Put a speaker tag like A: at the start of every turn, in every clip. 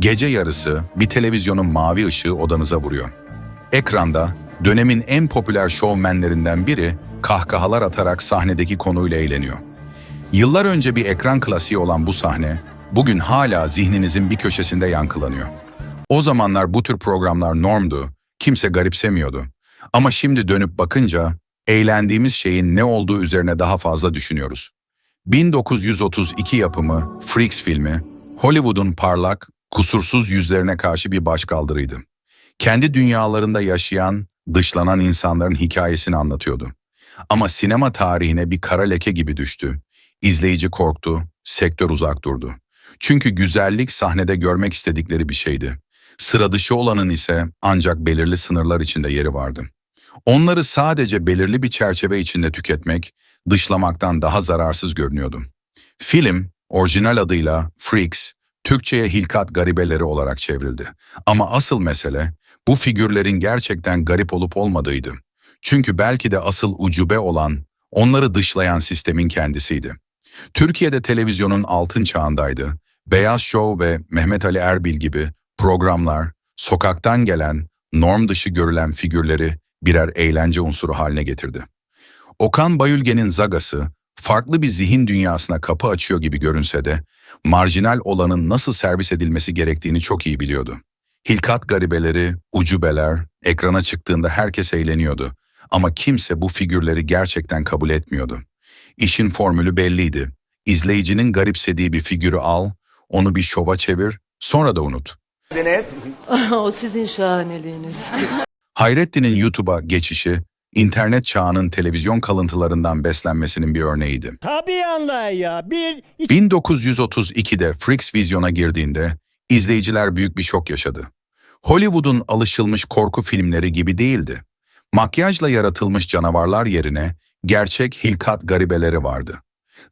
A: Gece yarısı bir televizyonun mavi ışığı odanıza vuruyor. Ekranda dönemin en popüler şovmenlerinden biri kahkahalar atarak sahnedeki konuyla eğleniyor. Yıllar önce bir ekran klasiği olan bu sahne bugün hala zihninizin bir köşesinde yankılanıyor. O zamanlar bu tür programlar normdu, kimse garipsemiyordu. Ama şimdi dönüp bakınca eğlendiğimiz şeyin ne olduğu üzerine daha fazla düşünüyoruz. 1932 yapımı Freaks filmi, Hollywood'un parlak, kusursuz yüzlerine karşı bir başkaldırıydı. Kendi dünyalarında yaşayan, dışlanan insanların hikayesini anlatıyordu. Ama sinema tarihine bir kara leke gibi düştü. İzleyici korktu, sektör uzak durdu. Çünkü güzellik sahnede görmek istedikleri bir şeydi. Sıra dışı olanın ise ancak belirli sınırlar içinde yeri vardı. Onları sadece belirli bir çerçeve içinde tüketmek, dışlamaktan daha zararsız görünüyordu. Film, orijinal adıyla Freaks, Türkçe'ye Hilkat Garibeleri olarak çevrildi. Ama asıl mesele, bu figürlerin gerçekten garip olup olmadığıydı. Çünkü belki de asıl ucube olan, onları dışlayan sistemin kendisiydi. Türkiye'de televizyonun altın çağındaydı. Beyaz Show ve Mehmet Ali Erbil gibi programlar, sokaktan gelen, norm dışı görülen figürleri birer eğlence unsuru haline getirdi. Okan Bayülgen'in Zagası, farklı bir zihin dünyasına kapı açıyor gibi görünse de, marjinal olanın nasıl servis edilmesi gerektiğini çok iyi biliyordu. Hilkat garibeleri, ucubeler, ekrana çıktığında herkes eğleniyordu. Ama kimse bu figürleri gerçekten kabul etmiyordu. İşin formülü belliydi. İzleyicinin garipsediği bir figürü al, onu bir şova çevir, sonra da unut.
B: Deniz.
C: o sizin şahaneliğiniz.
A: Hayrettin'in YouTube'a geçişi, internet çağının televizyon kalıntılarından beslenmesinin bir örneğiydi.
D: Tabii anlay ya. Bir, iki,
A: 1932'de Freaks vizyona girdiğinde izleyiciler büyük bir şok yaşadı. Hollywood'un alışılmış korku filmleri gibi değildi. Makyajla yaratılmış canavarlar yerine gerçek hilkat garibeleri vardı.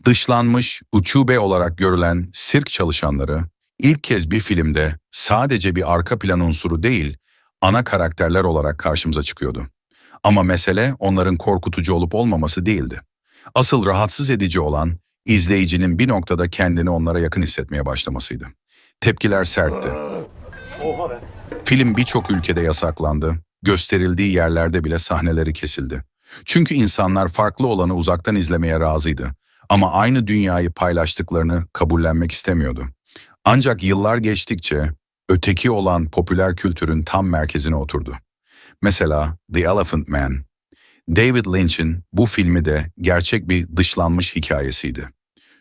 A: Dışlanmış, uçube olarak görülen sirk çalışanları ilk kez bir filmde sadece bir arka plan unsuru değil, ana karakterler olarak karşımıza çıkıyordu. Ama mesele onların korkutucu olup olmaması değildi. Asıl rahatsız edici olan izleyicinin bir noktada kendini onlara yakın hissetmeye başlamasıydı. Tepkiler sertti. Film birçok ülkede yasaklandı, gösterildiği yerlerde bile sahneleri kesildi. Çünkü insanlar farklı olanı uzaktan izlemeye razıydı ama aynı dünyayı paylaştıklarını kabullenmek istemiyordu. Ancak yıllar geçtikçe öteki olan popüler kültürün tam merkezine oturdu. Mesela The Elephant Man. David Lynch'in bu filmi de gerçek bir dışlanmış hikayesiydi.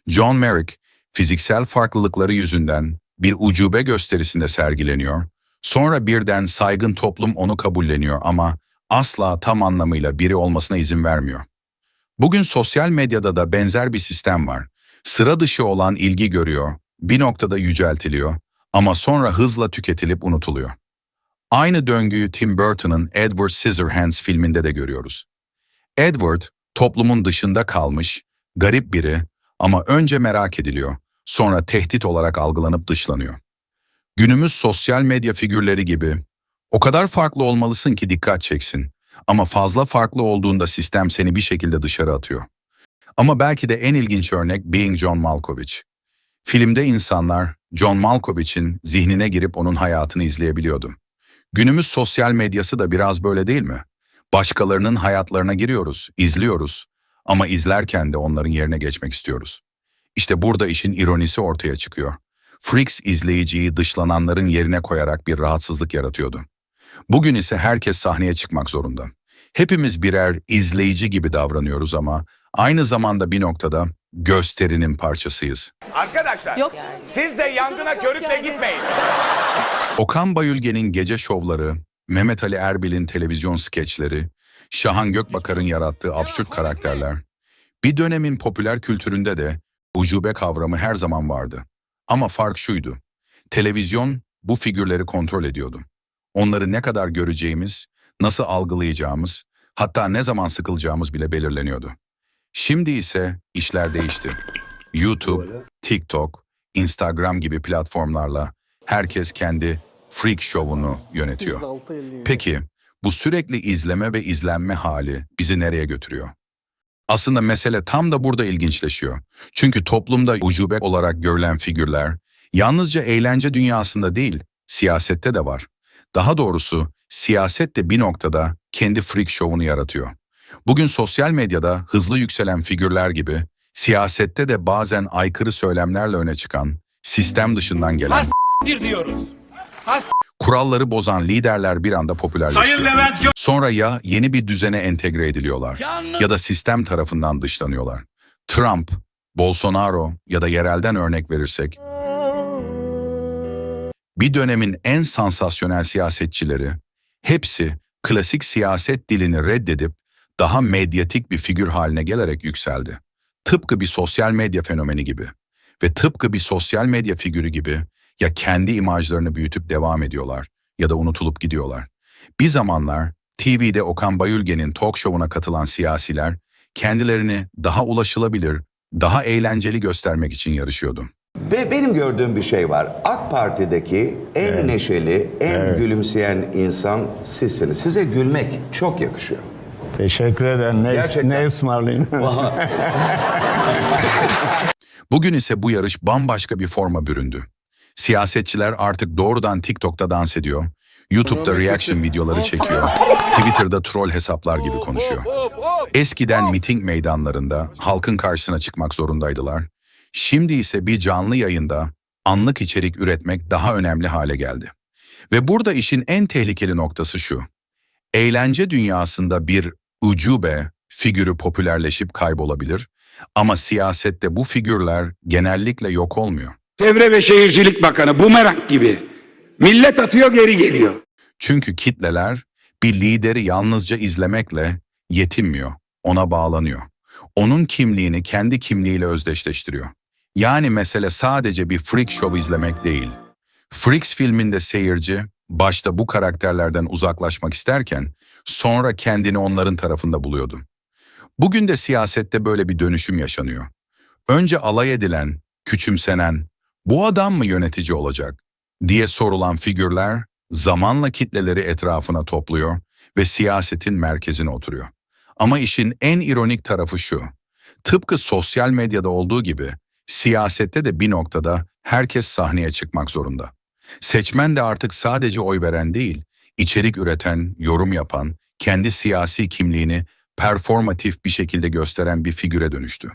A: John Merrick, fiziksel farklılıkları yüzünden bir ucube gösterisinde sergileniyor, sonra birden saygın toplum onu kabulleniyor ama asla tam anlamıyla biri olmasına izin vermiyor. Bugün sosyal medyada da benzer bir sistem var. Sıra dışı olan ilgi görüyor, bir noktada yüceltiliyor ama sonra hızla tüketilip unutuluyor. Aynı döngüyü Tim Burton'ın Edward Scissorhands filminde de görüyoruz. Edward, toplumun dışında kalmış, garip biri ama önce merak ediliyor, sonra tehdit olarak algılanıp dışlanıyor. Günümüz sosyal medya figürleri gibi, o kadar farklı olmalısın ki dikkat çeksin ama fazla farklı olduğunda sistem seni bir şekilde dışarı atıyor. Ama belki de en ilginç örnek Being John Malkovich. Filmde insanlar John Malkovich'in zihnine girip onun hayatını izleyebiliyordu. Günümüz sosyal medyası da biraz böyle değil mi? Başkalarının hayatlarına giriyoruz, izliyoruz ama izlerken de onların yerine geçmek istiyoruz. İşte burada işin ironisi ortaya çıkıyor. Freaks izleyiciyi dışlananların yerine koyarak bir rahatsızlık yaratıyordu. Bugün ise herkes sahneye çıkmak zorunda. Hepimiz birer izleyici gibi davranıyoruz ama aynı zamanda bir noktada gösterinin parçasıyız.
B: Arkadaşlar.
C: Yok canım.
B: Siz de yangına körükle
C: yani.
B: gitmeyin.
A: Okan Bayülgen'in gece şovları, Mehmet Ali Erbil'in televizyon skeçleri, Şahan Gökbakar'ın yarattığı absürt karakterler, bir dönemin popüler kültüründe de ucube kavramı her zaman vardı. Ama fark şuydu, televizyon bu figürleri kontrol ediyordu. Onları ne kadar göreceğimiz, nasıl algılayacağımız, hatta ne zaman sıkılacağımız bile belirleniyordu. Şimdi ise işler değişti. YouTube, TikTok, Instagram gibi platformlarla herkes kendi freak show'unu yönetiyor. Peki bu sürekli izleme ve izlenme hali bizi nereye götürüyor? Aslında mesele tam da burada ilginçleşiyor. Çünkü toplumda ucube olarak görülen figürler Yalnızca eğlence dünyasında değil, siyasette de var. Daha doğrusu siyaset de bir noktada kendi freak show'unu yaratıyor. Bugün sosyal medyada hızlı yükselen figürler gibi siyasette de bazen aykırı söylemlerle öne çıkan, sistem dışından gelen,
E: Bir diyoruz.
A: kuralları bozan liderler bir anda popülerleşiyor. Sonra ya yeni bir düzene entegre ediliyorlar ya da sistem tarafından dışlanıyorlar. Trump, Bolsonaro ya da yerelden örnek verirsek bir dönemin en sansasyonel siyasetçileri hepsi klasik siyaset dilini reddedip daha medyatik bir figür haline gelerek yükseldi. Tıpkı bir sosyal medya fenomeni gibi ve tıpkı bir sosyal medya figürü gibi ya kendi imajlarını büyütüp devam ediyorlar ya da unutulup gidiyorlar. Bir zamanlar TV'de Okan Bayülgen'in talk show'una katılan siyasiler kendilerini daha ulaşılabilir, daha eğlenceli göstermek için yarışıyordu.
F: Ve benim gördüğüm bir şey var. AK Parti'deki en neşeli, en gülümseyen insan sizsiniz. Size gülmek çok yakışıyor.
G: Teşekkür ederim. Ne,
F: Gerçekten.
G: ne ısmarlayayım?
A: Bugün ise bu yarış bambaşka bir forma büründü. Siyasetçiler artık doğrudan TikTok'ta dans ediyor, YouTube'da reaction videoları çekiyor, Twitter'da troll hesaplar gibi konuşuyor. Eskiden miting meydanlarında halkın karşısına çıkmak zorundaydılar. Şimdi ise bir canlı yayında anlık içerik üretmek daha önemli hale geldi. Ve burada işin en tehlikeli noktası şu. Eğlence dünyasında bir ucube figürü popülerleşip kaybolabilir ama siyasette bu figürler genellikle yok olmuyor.
E: Çevre ve Şehircilik Bakanı bumerang gibi. Millet atıyor geri geliyor.
A: Çünkü kitleler bir lideri yalnızca izlemekle yetinmiyor, ona bağlanıyor. Onun kimliğini kendi kimliğiyle özdeşleştiriyor. Yani mesele sadece bir freak show izlemek değil. Freaks filminde seyirci başta bu karakterlerden uzaklaşmak isterken sonra kendini onların tarafında buluyordu. Bugün de siyasette böyle bir dönüşüm yaşanıyor. Önce alay edilen, küçümsenen, bu adam mı yönetici olacak diye sorulan figürler zamanla kitleleri etrafına topluyor ve siyasetin merkezine oturuyor. Ama işin en ironik tarafı şu. Tıpkı sosyal medyada olduğu gibi siyasette de bir noktada herkes sahneye çıkmak zorunda. Seçmen de artık sadece oy veren değil, içerik üreten, yorum yapan, kendi siyasi kimliğini performatif bir şekilde gösteren bir figüre dönüştü.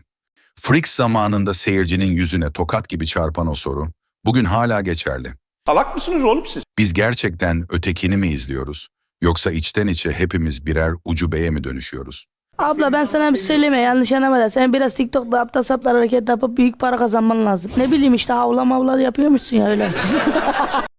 A: Freaks zamanında seyircinin yüzüne tokat gibi çarpan o soru bugün hala geçerli.
B: Salak mısınız oğlum siz?
A: Biz gerçekten ötekini mi izliyoruz? Yoksa içten içe hepimiz birer ucubeye mi dönüşüyoruz?
H: Abla ben sana bir şey söyleyeyim mi? Yanlış anlama da. Sen biraz TikTok'ta aptal saplar hareket yapıp büyük para kazanman lazım. Ne bileyim işte havla mavla yapıyormuşsun ya öyle.